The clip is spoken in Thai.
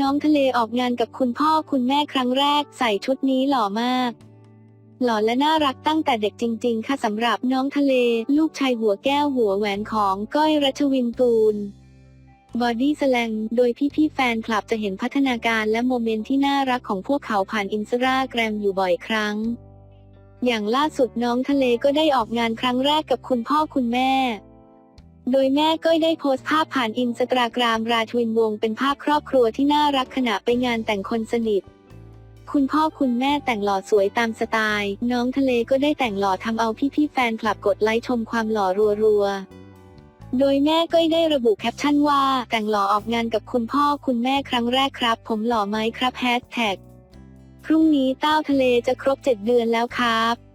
น้องทะเลออกงานกับคุณพ่อคุณแม่ครั้งแรกใส่ชุดนี้หล่อมาก หล่อและน่ารักตั้งแต่เด็กจริง ๆ ค่ะสำหรับน้องทะเล ลูกชายหัวแก้วหัวแหวนของก้อยรัชวินตูนบอดี้แสลงโดยพี่ๆแฟนคลับจะเห็นพัฒนาการและโมเมนต์ที่น่ารักของพวกเขาผ่านอินสตาแกรมอยู่บ่อยครั้ง อย่างล่าสุดน้องทะเลก็ได้ออกงานครั้งแรกกับคุณพ่อคุณแม่ โดยแม่ก็ได้โพสต์ภาพผ่านอินสตาแกรมราทวินวงเป็นภาพครอบครัวที่น่ารักขณะไปงานแต่งคนสนิท คุณพ่อคุณแม่แต่งหล่อสวยตามสไตล์ น้องทะเลก็ได้แต่งหล่อทำเอาพี่ๆแฟนคลับกดไลค์ชมความหล่อรัวๆ โดยแม่ก็ได้ระบุแคปชั่นว่า แต่งหล่อออกงานกับคุณพ่อคุณแม่ครั้งแรกครับ ผมหล่อไหมครับแฮชแท็กพรุ่งนี้เต้าทะเลจะครบ 7 เดือนแล้วครับ